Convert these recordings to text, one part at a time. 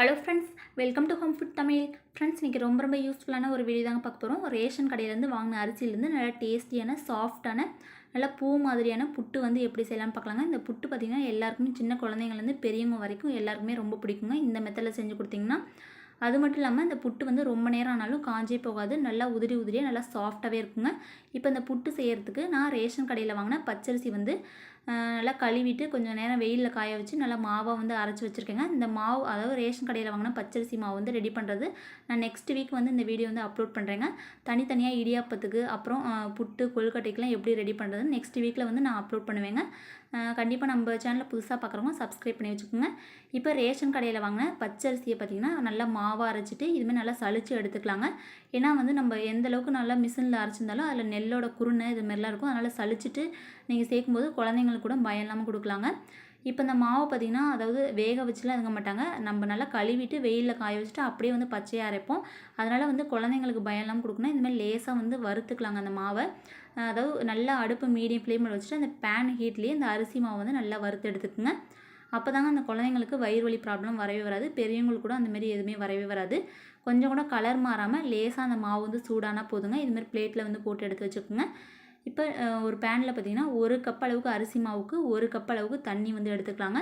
Hello friends welcome to home food Tamil friends இன்றைக்கி ரொம்ப ரொம்ப யூஸ்ஃபுல்லான ஒரு வீடியோ தாங்க பார்க்க போகிறோம் ரேஷன் கடையிலேருந்து வாங்கின அரிசியிலேருந்து நல்லா டேஸ்டியான சாஃப்டான நல்லா பூ மாதிரியான புட்டு வந்து எப்படி செய்யலாம்னு பார்க்கலாங்க. இந்த புட்டு பார்த்திங்கன்னா எல்லாருக்குமே சின்ன குழந்தைங்கலேருந்து பெரியவங்க வரைக்கும் எல்லாருக்குமே ரொம்ப பிடிக்குங்க. இந்த மெத்தடில் செஞ்சு கொடுத்தீங்கன்னா அது மட்டும் இல்லாமல் இந்த புட்டு வந்து ரொம்ப நேரம் ஆனாலும் காஞ்சே போகாது. நல்லா உதிரி உதிரியாக நல்லா சாஃப்டாகவே இருக்குங்க. இப்போ இந்த புட்டு செய்கிறதுக்கு நான் ரேஷன் கடையில் வாங்கின பச்சரிசி வந்து நல்லா கழுவிட்டு கொஞ்சம் நேரம் வெயிலில் காய வச்சு நல்லா மாவாக வந்து அரைச்சி வச்சுருக்கேங்க. இந்த மாவு அதாவது ரேஷன் கடையில் வாங்கின பச்சரிசி மாவு வந்து ரெடி பண்ணுறது நான் நெக்ஸ்ட் வீக் வந்து இந்த வீடியோ வந்து அப்லோட் பண்ணுறேங்க தனித்தனியாக இடியாப்பத்துக்கு அப்புறம் புட்டு கொழுக்கட்டைக்கெலாம் எப்படி ரெடி பண்ணுறதுன்னு நெக்ஸ்ட் வீக்கில் வந்து நான் அப்லோட் பண்ணுவேங்க. கண்டிப்பாக நம்ம சேனலில் புதுசாக பார்க்குறவங்க சப்ஸ்கிரைப் பண்ணி வச்சுக்கோங்க. இப்போ ரேஷன் கடையில் வாங்கின பச்சரிசியை பார்த்திங்கன்னா நல்லா மாவாக அரைச்சிட்டு இதுமாதிரி நல்லா சளிச்சு எடுத்துக்கலாங்க. ஏன்னா வந்து நம்ம எந்த அளவுக்கு நல்லா மிஷினில் அரைச்சிருந்தாலும் அதில் நெல்லோட குருணை இது மாதிரிலாம் இருக்கும். அதனால் சலிச்சிட்டு நீங்கள் சேர்க்கும்போது குழந்தைங்களுக்கு கூட பயம் இல்லாமல் கொடுக்கலாங்க. இப்போ இந்த மாவை பார்த்திங்கன்னா அதாவது வேக வச்சுலாம் இருக்க மாட்டாங்க. நம்ம நல்லா கழுவிட்டு வெயிலில் காய வச்சுட்டு அப்படியே வந்து பச்சையாக அரைப்போம். அதனால் வந்து குழந்தைங்களுக்கு பயம் இல்லாமல் கொடுக்கணும் இந்தமாதிரி லேசாக வந்து வறுத்துக்கலாங்க அந்த மாவை. அதாவது நல்லா அடுப்பு மீடியம் ஃப்ளேமில் வச்சுட்டு அந்த பேன் ஹீட்லேயே இந்த அரிசி மாவை வந்து நல்லா வறுத்து எடுத்துக்கோங்க. அப்போ தாங்க அந்த குழந்தைங்களுக்கு வயிறு வலி ப்ராப்ளம் வரவே வராது. பெரியவங்களுக்கு கூட அந்தமாரி எதுவுமே வரவே வராது. கொஞ்சம் கூட கலர் மாறாமல் லேசாக அந்த மாவு வந்து சூடானால் போதுங்க. இதுமாதிரி பிளேட்டில் வந்து போட்டு எடுத்து வச்சுக்கோங்க. இப்போ ஒரு பேனில் பார்த்தீங்கன்னா ஒரு கப் அளவுக்கு அரிசி மாவுக்கு ஒரு கப் அளவுக்கு தண்ணி வந்து எடுத்துக்கலாங்க.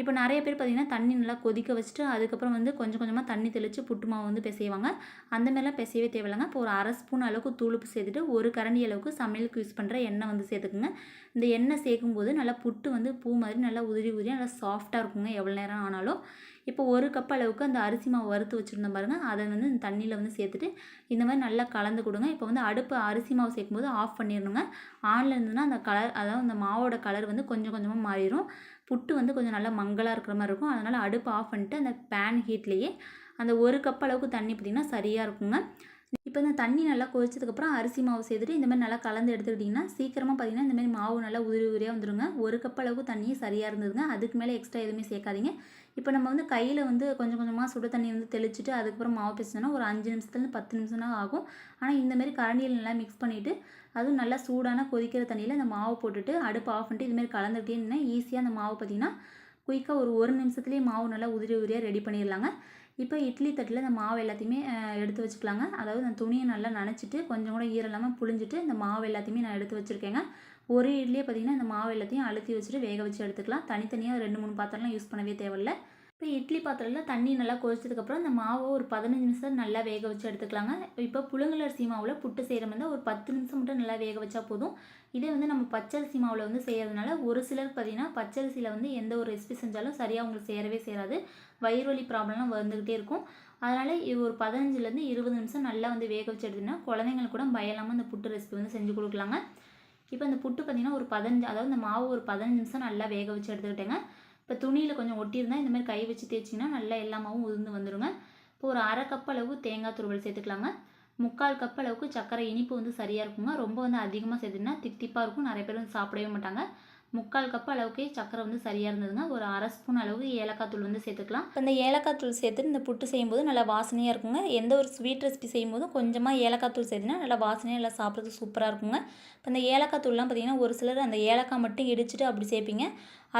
இப்போ நிறைய பேர் பார்த்தீங்கன்னா தண்ணி நல்லா கொதிக்க வச்சுட்டு அதுக்கப்புறம் வந்து கொஞ்சம் கொஞ்சமாக தண்ணி தெளித்து புட்டு மாவு வந்து பிசைவாங்க. அந்த மாதிரிலாம் பிசையவே தேவையில்லைங்க. இப்போ ஒரு அரை ஸ்பூன் அளவுக்கு தூளுப்பு சேர்த்துட்டு ஒரு கரண்டி அளவுக்கு சமையலுக்கு யூஸ் பண்ணுற எண்ணெய் வந்து சேர்த்துக்குங்க. இந்த எண்ணெய் சேர்க்கும்போது நல்லா புட்டு வந்து பூ மாதிரி நல்லா உதிரி உதிரி நல்லா சாஃப்டாக இருக்குங்க. எவ்வளோ நேரம் ஆனாலும். இப்போ ஒரு கப் அளவுக்கு அந்த அரிசி மாவு வறுத்து வச்சுருந்தோம் பாருங்கள் அதை வந்து இந்த தண்ணியில் வந்து சேர்த்துட்டு இந்த மாதிரி நல்லா கலந்து கொடுங்க. இப்போ வந்து அடுப்பு அரிசி மாவு சேர்க்கும்போது ஆஃப் பண்ணிடணுங்க. ஆனில் இருந்ததுன்னா அந்த கலர் அதாவது அந்த மாவோட கலர் வந்து கொஞ்சம் கொஞ்சமாக மாறிடும். புட்டு வந்து கொஞ்சம் நல்லா மங்கலாக இருக்கிற மாதிரி இருக்கும். அதனால் அடுப்பு ஆஃப் பண்ணிட்டு அந்த பேன் ஹீட்லேயே அந்த ஒரு கப் அளவுக்கு தண்ணி பார்த்திங்கன்னா சரியாக இருக்குங்க. இப்போ இந்த தண்ணி நல்லா கொதிச்சதுக்கப்புறம் அரிசி மாவு சேர்த்துட்டு இந்த மாதிரி நல்லா கலந்து எடுத்துக்கிட்டிங்கன்னா சீக்கிரமாக பார்த்தீங்கன்னா இந்த மாதிரி மாவு நல்லா உதிரி உதிரியாக வந்துருங்க. ஒரு கப் அளவுக்கு தண்ணியே சரியாக இருந்ததுங்க. அதுக்கு மேலே எக்ஸ்ட்ரா எதுவுமே சேர்க்காதீங்க. இப்போ நம்ம வந்து கையில் வந்து கொஞ்சம் கொஞ்சமாக சுடு தண்ணி வந்து தெளிச்சுட்டு அதுக்கப்புறம் மாவு பிசைச்சோன்னா ஒரு அஞ்சு நிமிஷத்துலேருந்து பத்து நிமிஷம் தான் ஆகும். ஆனால் இந்தமாரி கரண்டியில் நல்லா மிக்ஸ் பண்ணிவிட்டு அதுவும் நல்லா சூடான கொதிக்கிற தண்ணியில் இந்த மாவு போட்டுட்டு அடுப்பு ஆஃப் பண்ணிட்டு இதுமாரி கலந்துக்கிட்டே இருந்தால் ஈஸியாக அந்த மாவு பார்த்தீங்கன்னா குயிக்காக ஒரு ஒரு நிமிஷத்துலேயே மாவு நல்லா உதிரி உதிரியாக ரெடி பண்ணிடலாங்க. இப்போ இட்லி தட்டில் இந்த மாவு எல்லாத்தையுமே எடுத்து வச்சுக்கலாங்க. அதாவது அந்த துணியை நல்லா நனைச்சிட்டு கொஞ்சம் கூட ஈரம் இல்லாமல் புழிஞ்சிட்டு இந்த மாவு எல்லாத்தையுமே நான் எடுத்து வச்சுருக்கேங்க. ஒரு இட்லியே பார்த்தீங்கன்னா இந்த மாவு எல்லாத்தையும் அழுத்தி வச்சுட்டு வேக வச்சு எடுத்துக்கலாம். தனித்தனியாக ரெண்டு மூணு பாத்திரம்லாம் யூஸ் பண்ணவே தேவையில்ல. இப்போ இட்லி பாத்திரத்தில் தண்ணி நல்லா கொதிச்சதுக்கப்புறம் இந்த மாவை ஒரு பதினஞ்சு நிமிஷம் நல்லா வேக வச்சு எடுத்துக்கலாங்க. இப்போ புழுங்கலரிசி மாவில் புட்டு செய்கிற மாதிரி ஒரு பத்து நிமிஷம் மட்டும் நல்லா வேக வச்சா போதும். இதே வந்து நம்ம பச்சரிசி மாவில் வந்து செய்கிறதுனால ஒரு சிலர் பார்த்தீங்கன்னா பச்சரிசியில் வந்து எந்த ஒரு ரெசிபி செஞ்சாலும் சரியாக உங்களுக்கு சேரவே சேராது. வயிறு வலி ப்ராப்ளம்லாம் வந்துக்கிட்டே இருக்கும். அதனால் இது ஒரு பதினஞ்சுலேருந்து இருபது நிமிஷம் நல்லா வந்து வேக வச்சு எடுத்தீங்கன்னா குழந்தைங்களுக்கு கூட பயலாமல் இந்த புட்டு ரெசிபி வந்து செஞ்சு கொடுக்கலாங்க. இப்போ இந்த புட்டு பார்த்திங்கன்னா ஒரு பதினஞ்சு அதாவது இந்த மாவு ஒரு பதினஞ்சு நிமிஷம் நல்லா வேக வச்சு எடுத்துக்கிட்டேங்க. இப்போ துணியில் கொஞ்சம் ஒட்டியிருந்தால் இந்த மாதிரி கை வச்சு தேய்ச்சிங்கன்னா நல்லா எல்லாமாவும் உதிர்ந்து வந்துடுங்க இப்போ ஒரு அரை கப் அளவு தேங்காய் துருவல் சேர்த்துக்கலாங்க. முக்கால் கப் அளவுக்கு சர்க்கரை இனிப்பு வந்து சரியாக இருக்குங்க. ரொம்ப வந்து அதிகமாக சேர்த்துனா திக்திப்பாக இருக்கும். நிறைய பேர் வந்து சாப்பிடவே மாட்டாங்க. முக்கால் கப் அளவுக்கு சக்கரை வந்து சரியாக இருந்ததுங்க. ஒரு அரை ஸ்பூன் அளவுக்கு ஏலக்காய் தூள் வந்து சேர்த்துக்கலாம். இப்போ இந்த ஏலக்காய் தூள் சேர்த்து இந்த புட்டு செய்யும்போது நல்லா வாசனையாக இருக்குங்க. எந்த ஒரு ஸ்வீட் ரெசிபி செய்யும்போதும் கொஞ்சமாக ஏலக்காய் தூள் சேர்த்துனா நல்லா வாசனையாக நல்லா சாப்பிட்றதுக்கு சூப்பராக இருக்குங்க. இப்போ இந்த ஏலக்காய் தூள்லாம் பார்த்திங்கன்னா ஒரு சிலர் அந்த ஏலக்காய் மட்டும் இடிச்சிட்டு அப்படி சேர்ப்பீங்க.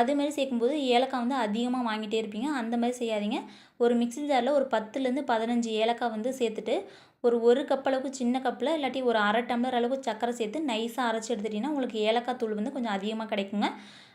அதுமாரி சேர்க்கும்போது ஏலக்காய் வந்து அதிகமாக வாங்கிட்டே இருப்பீங்க. அந்த மாதிரி செய்யாதீங்க. ஒரு மிக்ஸி ஜாரில் ஒரு பத்துலேருந்து பதினஞ்சு ஏலக்காய் வந்து சேர்த்துட்டு ஒரு ஒரு கப் அளவுக்கு சின்ன கப்பில் இல்லாட்டி ஒரு அரை டம்ளர் அளவுக்கு சக்கரை சேர்த்து நைஸாக அரைச்சி எடுத்துட்டிங்கன்னா உங்களுக்கு ஏலக்காய் தூள் வந்து கொஞ்சம் அதிகமாக கிடைக்குங்க.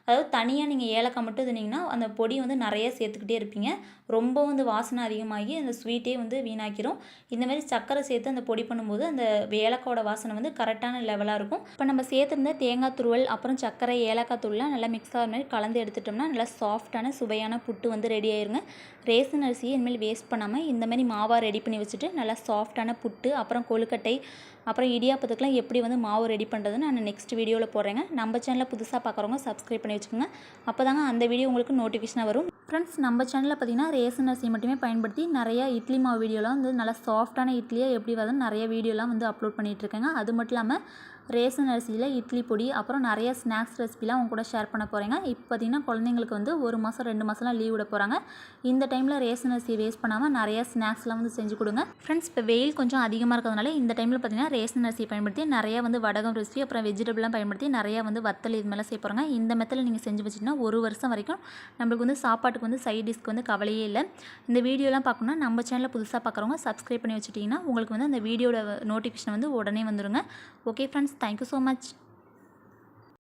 அதாவது தனியாக நீங்கள் ஏலக்காய் மட்டும் இருந்தீங்கன்னா அந்த பொடி வந்து நிறைய சேர்த்துக்கிட்டே இருப்பீங்க. ரொம்ப வந்து வாசனை அதிகமாகி அந்த ஸ்வீட்டே வந்து வீணாக்கிரும். இந்த மாதிரி சர்க்கரை சேர்த்து அந்த பொடி பண்ணும்போது அந்த ஏலக்காயோட வாசனை வந்து கரெக்டான லெவலாக இருக்கும். இப்போ நம்ம சேர்த்துருந்த தேங்காய் துருவல் அப்புறம் சர்க்கரை ஏலக்காய் தூள்லாம் நல்லா மிக்ஸ் ஆகிற மாதிரி கலந்து எடுத்துட்டோம்னா நல்லா சாஃப்டான சுவையான புட்டு வந்து ரெடி ஆயிருங்க. ரேசன் அரிசியை இனிமேல் வேஸ்ட் பண்ணாமல் இந்த மாதிரி மாவாக ரெடி பண்ணி வச்சுட்டு நல்லா சாஃப்டான புட்டு அப்புறம் கொழுக்கட்டை அப்புறம் இடியாப்பத்துக்குலாம் எப்படி வந்து மாவு ரெடி பண்ணுறதுன்னு நான் நெக்ஸ்ட் வீடியோவில் போடுறேங்க. நம்ம சேனலில் புதுசாக பார்க்குறவங்க சப்ஸ்கிரைப் பண்ணி வச்சுக்கோங்க. அப்போ தாங்க அந்த வீடியோ உங்களுக்கு நோட்டிஃபிகேஷனாக வரும். ஃப்ரெண்ட்ஸ் நம்ம சேனலில் பார்த்தீங்கன்னா ரேசன் அரிசி மட்டுமே பயன்படுத்தி நிறைய இட்லி மாவு வீடியோலாம் வந்து நல்லா சாஃப்டான இட்லியாக எப்படி வருதுன்னு நிறைய வீடியோலாம் வந்து அப்லோட் பண்ணிகிட்ருக்கேங்க அது மட்டும் இல்லாமல் ரேஷன் அரிசியில் இட்லி பொடி அப்புறம் நிறைய ஸ்நாக்ஸ் ரெசிபிலாம் அவங்க கூட ஷேர் பண்ண போகிறேங்க இப்போ பார்த்தீங்கன்னா குழந்தைங்களுக்கு வந்து ஒரு மாதம் ரெண்டு மாதம்லாம் லீவ் விட போகிறாங்க இந்த டைமில் ரேஷன் அரிசி வேஸ்ட் பண்ணாமல் நிறைய ஸ்நாக்ஸ்லாம் வந்து செஞ்சு கொடுங்க. ஃப்ரெண்ட்ஸ் இப்போ வெயில் கொஞ்சம் அதிகமாக இருக்கிறதுனால இந்த டைமில் பார்த்தீங்கன்னா ரேஷன் அரிசியை பயன்படுத்தி நிறைய வந்து வடகம் ரெசிபி அப்புறம் வெஜிடபிள்லாம் பயன்படுத்தி நிறைய வந்து வத்தல் இது மாதிரிலாம் செய்ய போகிறாங்க இந்த மெத்தில் நீங்கள் செஞ்சு வச்சிங்கன்னா ஒரு வருஷம் வரைக்கும் நம்மளுக்கு வந்து சாப்பாட்டுக்கு வந்து சைட் டிஷ்க்கு வந்து கவலையே இல்லை. இந்த வீடியோலாம் பார்க்கணுன்னா நம்ம சேனலில் புதுசாக பார்க்குறவங்க சப்ஸ்கிரைப் பண்ணி வச்சுட்டிங்கன்னா உங்களுக்கு வந்து அந்த வீடியோட நோட்டிஃபிகேஷன் வந்து உடனே வந்துருங்க. Okay friends Thank you so much.